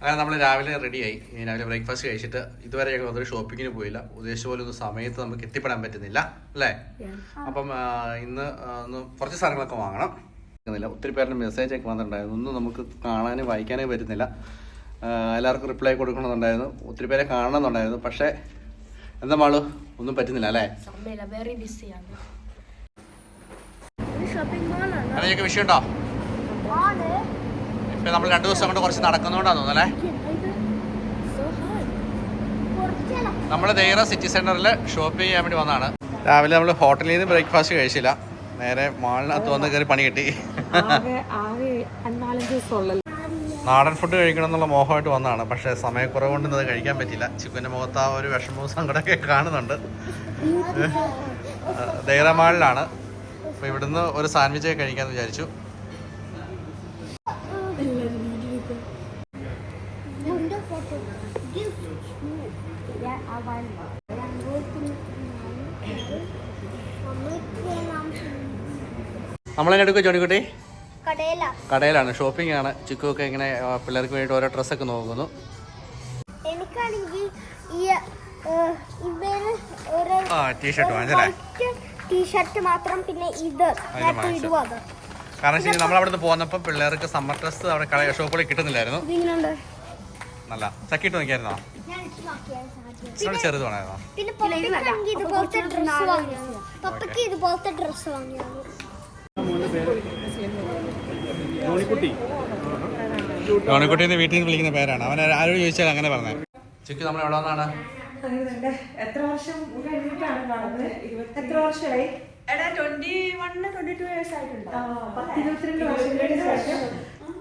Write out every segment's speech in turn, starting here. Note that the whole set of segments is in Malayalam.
അങ്ങനെ നമ്മൾ രാവിലെ റെഡിയായി രാവിലെ ബ്രേക്ക്ഫാസ്റ്റ് കഴിച്ചിട്ട് ഇതുവരെ ഞങ്ങൾ ഒരു ഷോപ്പിങ്ങിന് പോയില്ല. ഉദ്ദേശിച്ച പോലെ ഒന്നും സമയത്ത് നമുക്ക് എത്തിപ്പെടാൻ പറ്റുന്നില്ല അല്ലേ? അപ്പം ഇന്ന് ഒന്ന് കുറച്ച് സാധനങ്ങളൊക്കെ വാങ്ങണം. ഒത്തിരി പേരുടെ മെസ്സേജ് ഒക്കെ വന്നിട്ടുണ്ടായിരുന്നു. ഒന്നും നമുക്ക് കാണാനും വായിക്കാനേ പറ്റുന്നില്ല. എല്ലാവർക്കും റിപ്ലൈ കൊടുക്കണമെന്നുണ്ടായിരുന്നു. ഒത്തിരി പേരെ കാണണമെന്നുണ്ടായിരുന്നു. പക്ഷേ എന്താ മാളു? ഒന്നും പറ്റുന്നില്ല അല്ലേ? സമയമില്ല വിഷയം ബിസിയാണ് ഷോപ്പിംഗ് ഇപ്പം നമ്മൾ രണ്ടു ദിവസം കൊണ്ട് കുറച്ച് നടക്കുന്നതുകൊണ്ടാണ് തോന്നുന്നല്ലേ നമ്മൾ ദേറ സിറ്റി സെന്ററിൽ ഷോപ്പ് ചെയ്യാൻ വേണ്ടി വന്നതാണ്. രാവിലെ നമ്മൾ ഹോട്ടലിൽ നിന്ന് ബ്രേക്ക്ഫാസ്റ്റ് കഴിച്ചില്ല. നേരെ മാളിനകത്ത് വന്ന് കയറി പണി കിട്ടി. നാടൻ ഫുഡ് കഴിക്കണം എന്നുള്ള മോഹമായിട്ട് വന്നതാണ്. പക്ഷേ സമയക്കുറവ് കൊണ്ട് ഇന്നത് കഴിക്കാൻ പറ്റില്ല ചിക്കുന്റെ മുഖത്ത് ആ ഒരു വിഷമവും സങ്കടമൊക്കെ കാണുന്നുണ്ട്. ദൈറമാളിലാണ് അപ്പോൾ ഇവിടുന്ന് ഒരു സാൻഡ്വിച്ച് ഒക്കെ കഴിക്കാമെന്ന് വിചാരിച്ചു. നമ്മളതിനെടുക്കുക ജോണിക്കുട്ടി കടയില. കടയിലാണ്. ഷോപ്പിംഗ് ആണ്. ചിക്കു ഒക്കെ ഇങ്ങനെ പിള്ളേർക്ക് വേണ്ടി ഓരോ ഡ്രസ്സൊക്കെ നോക്കുന്നു. എനിക്കാണെങ്കിൽ ഈ ഏഹ്, ഒരു ആ ടീഷർട്ട് മാത്രം പിന്നെ ഇത്. കാരണം നമ്മൾ അവിടെ നിന്ന് പോന്നപ്പോൾ പിള്ളേർക്ക് സമ്മർ ഡ്രസ്സ് അവിടെ കട ഷോപ്പുകളിൽ കിട്ടുന്നില്ലായിരുന്നു. നല്ല. ചക്കിട്ട് നോക്കിയായിരുന്നോ? ഞാൻ ഇട്ട് നോക്കിയായിരുന്നു ആദ്യം. ഇച്ചിരി ചെറുത് വേണമായിരുന്നോ. പിന്നെ ഇതുപോലത്തെ ഡ്രസ്സ് വാങ്ങിയത് പപ്പയ്ക്ക് ഇതുപോലത്തെ ഡ്രസ്സ് വാങ്ങിയത് ജോണിക്കുട്ടി. എന്ന് വീട്ടിൽ നിന്ന് വിളിക്കുന്ന പേരാണ്. അവൻ ആരോട് ചോദിച്ചാൽ അങ്ങനെ പറഞ്ഞത് ചിക്കു നമ്മൾ എവിടെ വന്നാണ്? അങ്ങനെ എത്ര വർഷം കഴിഞ്ഞിട്ടാണ് കാണുന്നത് എത്ര വർഷമായി?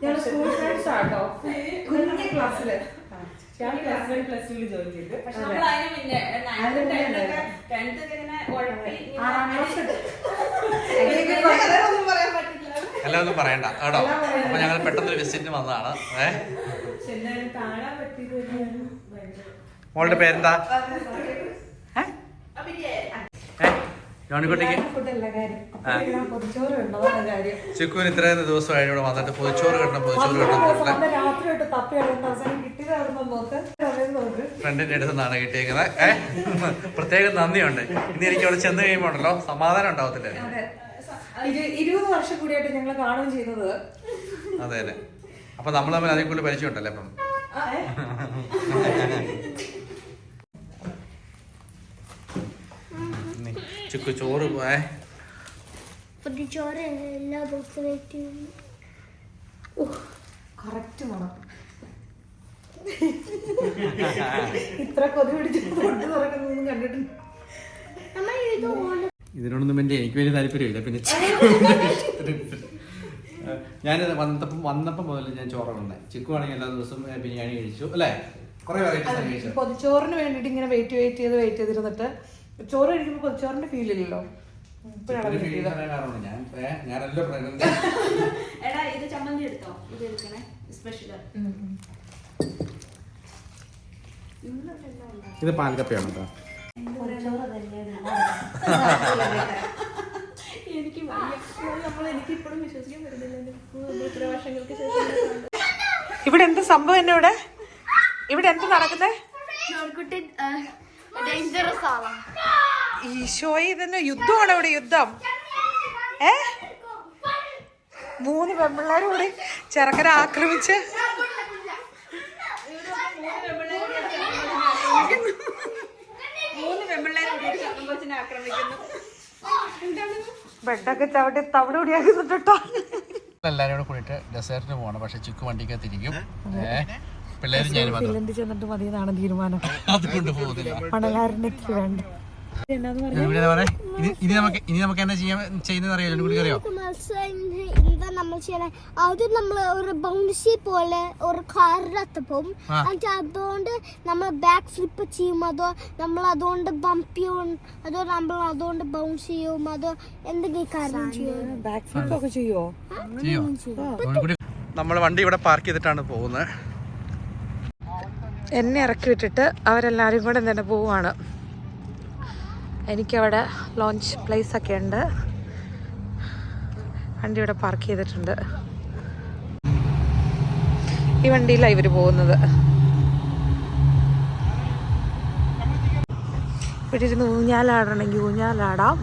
ഞങ്ങൾ സ്കൂൾ ഫ്രണ്ട്സ് ആട്ടോ. കുഞ്ഞു ക്ലാസ്സിൽ ഞാൻ ക്ലാസ് വൺ പ്ലസ് ജോയിൻ ചെയ്തു. പക്ഷെ നമ്മൾ അതിന് മുന്നേ അതിന് മുന്നേ ടെൻത്ത് ഒക്കെ ഇങ്ങനെ ഉഴപ്പി ഇങ്ങനെ ആറാം ക്ലാസ് ഒന്നും പറയാൻ പറ്റില്ല. എല്ലാം ഒന്നും പറയണ്ട. കേട്ടോ. അപ്പൊ ഞങ്ങൾ പെട്ടെന്ന് വിസിറ്റിന് വന്നതാണ്. ഏ? മോളുടെ പേരെന്താ? ഏ? ജോണിക്കുട്ടിക്ക് ചിക്കുവിന് ഇത്രയും ദിവസമായി ഇവിടെ വന്നിട്ട് പൊതിച്ചോറ് കിട്ടണം പൊതിച്ചോറ് കിട്ടണം ഫ്രണ്ടിന്റെ അടുത്ത് നിന്നാണ് കിട്ടിയേക്കുന്നത്. പ്രത്യേകം നന്ദിയുണ്ട്. ഇനി എനിക്ക് അവിടെ ചെന്ന് കഴിയുമ്പോൾ ഉണ്ടല്ലോ സമാധാനം ഉണ്ടാവത്തില്ല? ഇരുപത് വർഷം കൂടിയായിട്ട് ഞങ്ങൾ കാണുകയും ചെയ്യുന്നത്. അതെ അതെ അപ്പൊ നമ്മൾ തമ്മിൽ അതിൽ കൂടുതൽ പരിചയം ഉണ്ടല്ലേ അപ്പം നീ ചിക്കു ചോറ് പോയേ. എല്ലാ കറക്റ്റ് മണം ഇത്ര കൊതി പിടിച്ച് കണ്ടിട്ടുണ്ട് ഇതിനോടൊന്നും വേണ്ടി എനിക്ക് വലിയ താല്പര്യമില്ല. പിന്നെ ഞാൻ വന്നപ്പം വന്നപ്പം മുതൽ ഞാൻ ചോറുണ്ട് ചിക്കു ആണെങ്കിൽ എല്ലാ ദിവസവും ബിരിയാണി കഴിച്ചു. അല്ലേ? കുറെ വെറൈറ്റീസ് കഴിച്ചു. പൊതിച്ചോറിന് വേണ്ടിട്ട് ഇങ്ങനെ വെയിറ്റ് വെയിറ്റ് ചെയ്ത് വെയിറ്റ് ചെയ്തിരുന്നിട്ട് ചോറ് കഴിക്കുമ്പോൾ കൊച്ചോറിന്റെ ഫീൽ ഇല്ലല്ലോ. എടാ ഇത് ചമ്മന്തി എടുത്തോ? ഇത് എടുക്കണേ. സ്പെഷ്യൽ. ഇത് പാൽക്കപ്പയാണ് കേട്ടോ എനിക്ക് വയ്യ. നമ്മൾ വിശ്വസിക്കാൻ പറ്റുന്നില്ല. നമ്മൾ ഇത്ര വർഷങ്ങൾക്ക് ശേഷം ഇവിടെ എന്ത് സംഭവം എന്നെ ഇവിടെ? ഇവിടെ എന്ത് നടക്കുന്നത് ഡേഞ്ചറസ് ആവാ ഈശോയെ ഇതന്നെ യുദ്ധമാണ് ഇവിടെ യുദ്ധം? ഏ? മൂന്ന് പെമ്പിള്ളേരും കൂടി ചെറുക്കനെ ആക്രമിച്ച്. മൂന്ന് പെമ്പിള്ളേരെ കൊച്ചിനെ ആക്രമിക്കുന്നു. ബെഡൊക്കെ ചവിട്ടി തവിട് കൂടിയാക്കുന്നുട്ടോ എല്ലാരും കൂടെ കൂടിയിട്ട് ഡെസേർട്ടിന് പോകണം. പക്ഷെ ചിക്കു വണ്ടിക്കകത്തിരിക്കും ഫിലിന്റെ ചെന്നിട്ട് മതി എന്നാണ് തീരുമാനം. അതുകൊണ്ട് പോകുന്നില്ല. മണലാരന്റെ വേണ്ട. ഇനി നമുക്ക് ഇനി നമുക്ക് ചെയ്യാൻ ചെയ്യുന്നത് കൂടി അറിയോ? എന്താ നമ്മൾ ചെയ്യണേ? ആദ്യം നമ്മൾ ഒരു ബൗൺസി പോലെ ഒരു കാറിനകത്ത് പോകും. എന്നിട്ട് അതുകൊണ്ട് നമ്മൾ ബാക്ക് ഫ്ലിപ്പ് ചെയ്യും. അതോ നമ്മൾ അതുകൊണ്ട് ബംപ് ചെയ്യും. അതോ നമ്മൾ അതുകൊണ്ട് ബൗൺസ് ചെയ്യും. അതോ എന്തെങ്കിലും കാരണം ചെയ്യും? ബാക്ക് ഫ്ലിപ്പ് ഒക്കെ ചെയ്യോ? നമ്മൾ വണ്ടി ഇവിടെ പാർക്ക് ചെയ്തിട്ടാണ് പോകുന്നത്. എന്നെ ഇറക്കി വിട്ടിട്ട് അവരെല്ലാവരും കൂടെ തന്നെ പോവാണ് എനിക്കവിടെ ലോഞ്ച് പ്ലേസ് ഒക്കെ ഉണ്ട്. വണ്ടി ഇവിടെ പാർക്ക് ചെയ്തിട്ടുണ്ട്. ഈ വണ്ടിയിലാണ് ഇവർ പോകുന്നത്. ഇവിടെ ഇരുന്ന് ഊഞ്ഞാലാടണമെങ്കിൽ ഊഞ്ഞാലാടാം.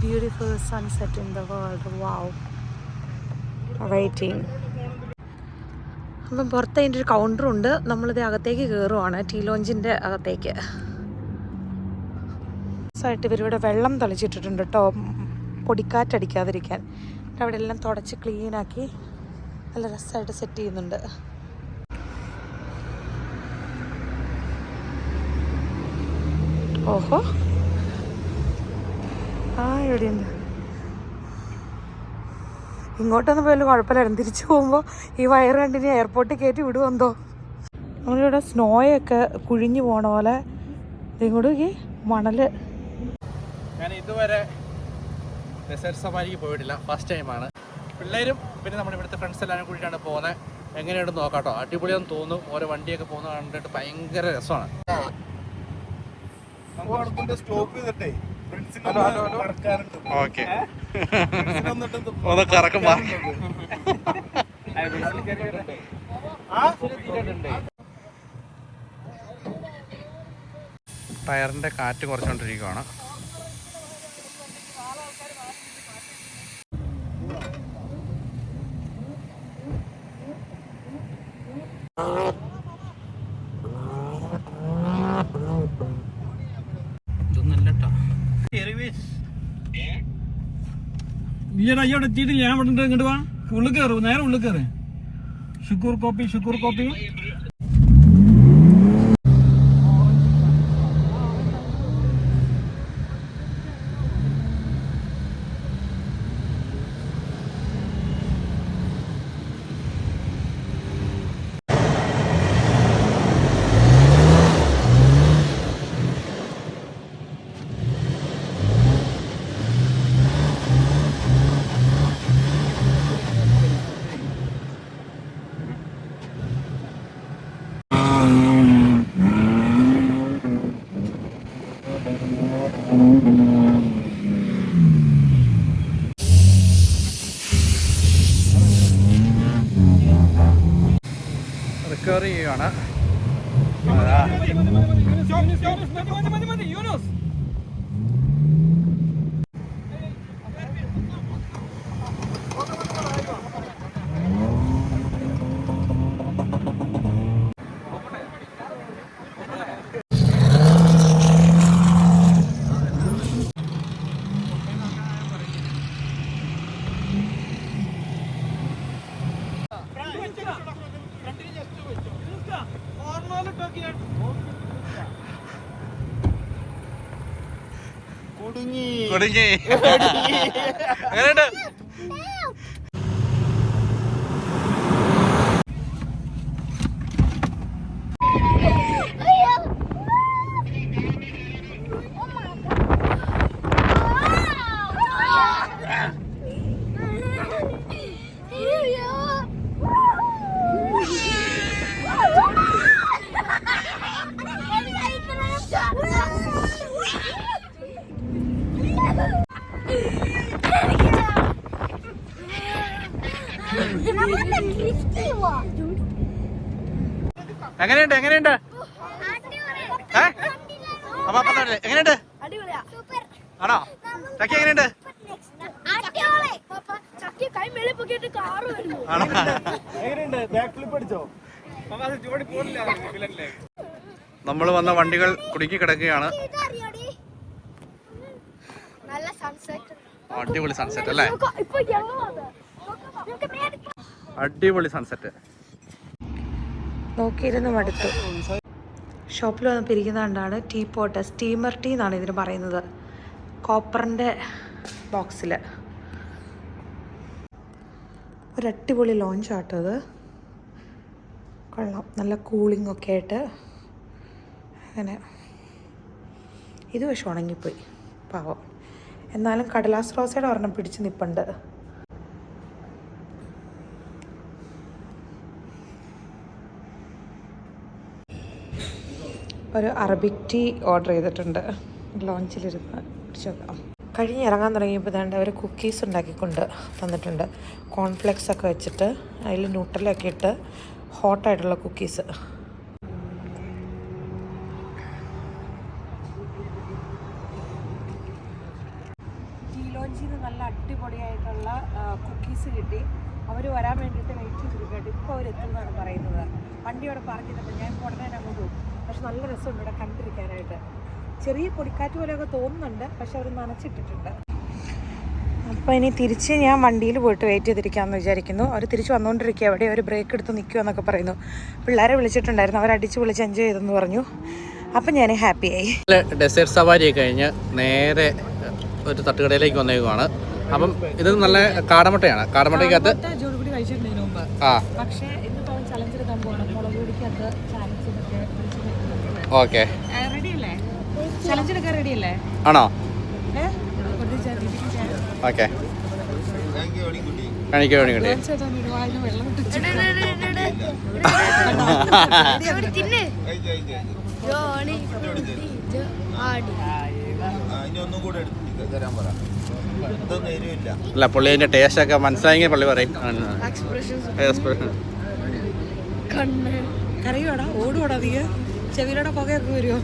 Beautiful sunset in the world wow waiting അപ്പം പുറത്ത് അതിന്റെ ഒരു കൗണ്ടറുണ്ട് നമ്മളിത് അകത്തേക്ക് കയറുവാണ് ടീ ലോഞ്ചിന്റെ അകത്തേക്ക്. ആയിട്ട് ഇവരിവിടെ വെള്ളം തളിച്ചിട്ടിട്ടുണ്ട് കേട്ടോ. പൊടിക്കാറ്റടിക്കാതിരിക്കാൻ. അവിടെ എല്ലാം തുടച്ച് ക്ലീനാക്കി നല്ല രസമായിട്ട് സെറ്റ് ചെയ്യുന്നുണ്ട്. ഓഹോ. ആ എവിടെയുണ്ട്? ഇങ്ങോട്ടൊന്നും പോയാലും കുഴപ്പമില്ലായിരുന്നു തിരിച്ചു പോകുമ്പോൾ ഈ വയറ് കണ്ടിനി എയർപോർട്ടിൽ കയറ്റി വിടുമെന്തോ നമ്മളിവിടെ സ്നോയൊക്കെ കുഴിഞ്ഞു പോണ പോലെ ഇങ്ങോട്ട് ഈ മണൽ. ഞാൻ ഇതുവരെ ഡെസേർട്ട് സഫാരിക്ക് പോയിട്ടില്ല. ഫസ്റ്റ് ടൈമാണ് പിള്ളേരും പിന്നെ നമ്മുടെ ഇവിടുത്തെ ഫ്രണ്ട്സ് എല്ലാവരും കൂടിയിട്ടാണ് പോകുന്നത് എങ്ങനെയുണ്ടെന്ന് നോക്കാട്ടോ അടിപൊളിയാന്ന് തോന്നും ഓരോ വണ്ടിയൊക്കെ പോകുന്ന കണ്ടിട്ട് ഭയങ്കര രസമാണ്. ഓക്കെ ഒന്ന് കറക്കം ടയറിന്റെ കാറ്റ് കുറച്ചുകൊണ്ടിരിക്കുകയാണ് ഈയിടെ അയ്യോടെ എത്തിയിട്ടില്ല ഞാൻ ഇവിടെ ഇങ്ങോട്ട് വാ. ഉള്ളിൽ കയറും നേരെ ഉള്ളിൽ കയറി ഷുക്കൂർ കോപ്പി ഷുക്കൂർ കോപ്പി. കുടുങ്ങി. എങ്ങനെയുണ്ട്? എങ്ങനെയുണ്ട് എങ്ങനെയുണ്ട്? അപ്പൊ അപ്പൊ തന്നെ. എങ്ങനെയുണ്ട്? ആണോ? ചക്കി എങ്ങനെയുണ്ട്? നമ്മൾ വന്ന വണ്ടികൾ കുടുക്കി കിടക്കുകയാണ് നല്ല സൺസെറ്റ് അടിപൊളി സൺസെറ്റ് അല്ലേ? അടിപൊളി സൺസെറ്റ് നോക്കിയിരുന്നു മടുത്തു. ഷോപ്പിൽ വന്ന് ഇരിക്കുന്ന കണ്ടാണ് ടീ പോട്ട് സ്റ്റീമർ ടീ എന്നാണ് ഇതിന് പറയുന്നത്. കോപ്പറിന്റെ ബോക്സിൽ ഒരു അടിപൊളി ലോഞ്ച് ആട്ടോ അത്. കൊള്ളാം. നല്ല കൂളിംഗ് ഒക്കെ ആയിട്ട്. അങ്ങനെ. ഇത് പക്ഷെ ഉണങ്ങിപ്പോയി. പാവം. എന്നാലും കടലാസ് റോസയുടെ ഒരെണ്ണം പിടിച്ച് നിൽപ്പുണ്ട് ഒരു അറബിക് ടീ ഓർഡർ ചെയ്തിട്ടുണ്ട്. ലോഞ്ചിലിരുന്ന് പിടിച്ചു കഴിഞ്ഞ് ഇറങ്ങാൻ തുടങ്ങിയപ്പോൾ തന്നെ അവർ കുക്കീസ് ഉണ്ടാക്കിക്കൊണ്ട് തന്നിട്ടുണ്ട്. കോൺഫ്ലെക്സ് ഒക്കെ വെച്ചിട്ട് അതിൽ ന്യൂട്രലൊക്കെ ഇട്ട് ഹോട്ടായിട്ടുള്ള കുക്കീസ് ടീ ലോഞ്ചിൽ നിന്ന് നല്ല അടിപൊളിയായിട്ടുള്ള കുക്കീസ് കിട്ടി. അവർ വരാൻ വേണ്ടിയിട്ട് വെയിറ്റ് ചെയ്തിരിക്കട്ടെ ഇപ്പോൾ അവർ എത്തുമെന്നാണ് പറയുന്നത്. വണ്ടി അവിടെ പാർക്ക് ചെയ്തപ്പോൾ ഞാൻ ഇപ്പോൾ ഉടനെ തന്നെ അങ്ങോട്ട് പോകും പക്ഷെ നല്ല രസമുണ്ട് ഇവിടെ കണ്ടിരിക്കാനായിട്ട്. ചെറിയ പൊടിക്കാറ്റ് പോലെയൊക്കെ തോന്നുന്നുണ്ട്. പക്ഷെ അവർ നനച്ചിട്ടിട്ടുണ്ട്. അപ്പോൾ ഇനി തിരിച്ച് ഞാൻ വണ്ടിയിൽ പോയിട്ട് വെയിറ്റ് ചെയ്തിരിക്കാമെന്ന് വിചാരിക്കുന്നു. അവർ തിരിച്ച് വന്നുകൊണ്ടിരിക്കുക അവിടെ അവർ ബ്രേക്ക് എടുത്ത് നിൽക്കുക എന്നൊക്കെ പറയുന്നു. പിള്ളേരെ വിളിച്ചിട്ടുണ്ടായിരുന്നു. അവർ അടിച്ച് വിളിച്ച് എൻജോയ് ചെയ്തെന്ന് പറഞ്ഞു. അപ്പം ഞാൻ ഹാപ്പിയായി ഡെസേർട്ട് സവാരി കഴിഞ്ഞ് നേരെ ഒരു തട്ടുകടയിലേക്ക് വന്നേക്കുവാണ്. അപ്പം ഇത് നല്ല കാടമുട്ടയാണ്. കാടമുട്ടയ്ക്കകത്ത് ആ. ഓക്കെ. ആണോ? ഓക്കെ. കാണിക്കോ കാണിക്കട്ടെ ആടി. ഒന്നും കൂടെ തരാൻ പറ. അല്ല പുള്ളി അതിന്റെ ടേസ്റ്റ് ഒക്കെ മനസ്സിലായെങ്കിൽ പള്ളി പറയും. Expressions Expression. കണ്ണ്. കരയോടാ ഓടുവാടാ നീ? ചെവിയിലൂടെ പുകയൊക്കെ വരുമോ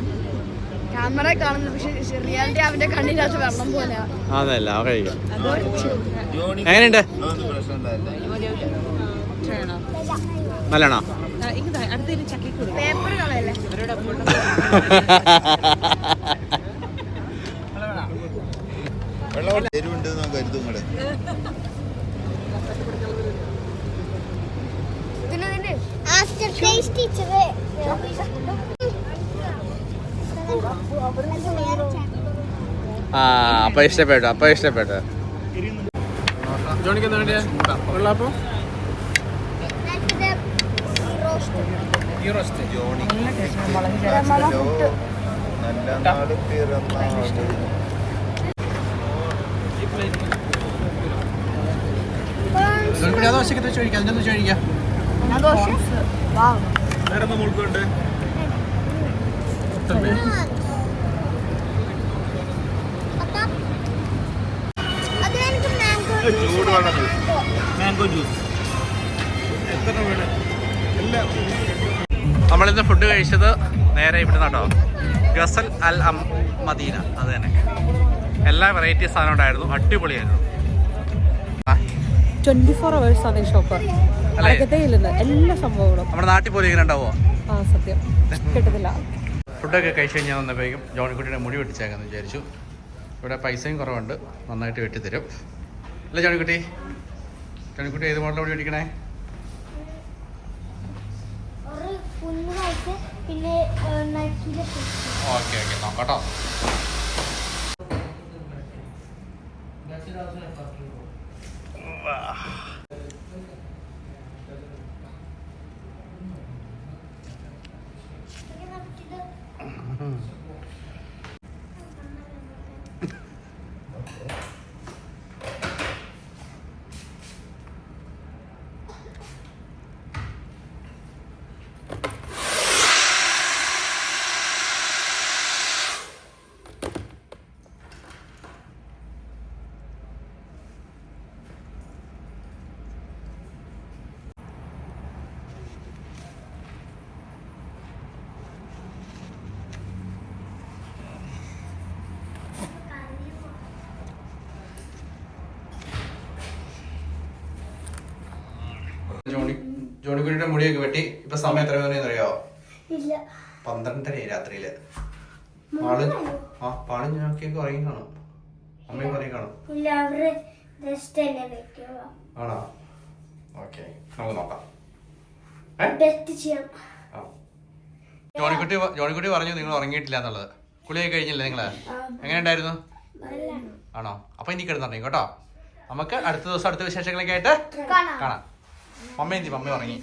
ക്യാമറ കാണുന്നു പക്ഷെ റിയാലിറ്റി അവന്റെ കണ്ണിനകത്ത് വെള്ളം പോലെയാ. അതല്ല എങ്ങനെയുണ്ട്? നല്ലണോ അടുത്ത പേപ്പർ കളയല്ലേ വെള്ളം എരിവുണ്ട് കരുതും ആഫ്റ്റർ ടേസ്റ്റ് ആ അപ്പൊ ഇഷ്ടപ്പെട്ടു അപ്പൊ ഇഷ്ടപ്പെട്ടു. ജോണിക്ക് എന്താ വേണ്ടിയാ വെള്ളാപ്പം ഈ റോസ്റ്റ്. ജോണി നല്ല നാട് പിറന്നാട് ജോണിക്കുട്ടി അത് വശക്കത്ത് ചോദിക്കാം. അതിനൊന്ന് ചോദിക്കാം? അതിനെനിക്ക് മാംഗോ ചൂട് വെള്ളം മാംഗോ ജ്യൂസ് നമ്മളിന്ന് ഫുഡ് കഴിച്ചത് നേരെ ഇവിടെ നിന്നാട്ടോ ഗസൽ അൽ അം മദീന. അത് തന്നെ. എല്ലാ വെറൈറ്റി സാധനം ഉണ്ടായിരുന്നു. അടിപൊളിയായിരുന്നു. ആ, ട്വന്റി ഫോർ അവേഴ്സ് ആണ് ഈ ഷോപ്പ് ഇല്ലെന്ന് എല്ലാ സംഭവങ്ങളും. നമ്മുടെ നാട്ടിൽ പോലും ഇങ്ങനെ ഉണ്ടാവോ ആ സത്യം. കിട്ടത്തില്ല ഫുഡൊക്കെ കഴിച്ചു കഴിഞ്ഞാൽ വന്നപ്പോഴേക്കും ജോണിക്കുട്ടിയുടെ മുടി വെട്ടിച്ചേക്കാന്ന് വിചാരിച്ചു. ഇവിടെ പൈസയും കുറവുണ്ട്. നന്നായിട്ട് വെട്ടിത്തരും. അല്ല ജോണിക്കുട്ടി? ജോണിക്കുട്ടി ഏത് മോഡൽ മുടി വെട്ടിക്കണേ? പിന്നെ ഓക്കെ ഓക്കെ. നോക്കട്ടോ ജോണി ജോണിക്കുട്ടിയുടെ മുടിയൊക്കെ വെട്ടി ഇപ്പൊ സമയം എത്ര മണിയെന്ന് അറിയോ ഇല്ല. പന്ത്രണ്ടര രാത്രിയിൽ. പാൾ ആ പാൾ ഞാനൊക്കെ ഉറങ്ങി കാണും. അമ്മയും ഉറങ്ങി കാണും. ആണോ? ഓക്കെ നമുക്ക് നോക്കാം. ജോണിക്കുട്ടി ജോണിക്കുട്ടി പറഞ്ഞു നിങ്ങൾ ഉറങ്ങിയിട്ടില്ല എന്നുള്ളത്. കുളിയൊക്കെ കഴിഞ്ഞില്ലേ നിങ്ങൾ? എങ്ങനെ ഉണ്ടായിരുന്നു? ആണോ? അപ്പൊ ഇനി കിടന്നുറങ്ങി കേട്ടോ. നമുക്ക് അടുത്ത ദിവസം അടുത്ത വിശേഷങ്ങളൊക്കെ ആയിട്ട് കാണാം. മമ്മ എന്തി മമ്മ ഉറങ്ങി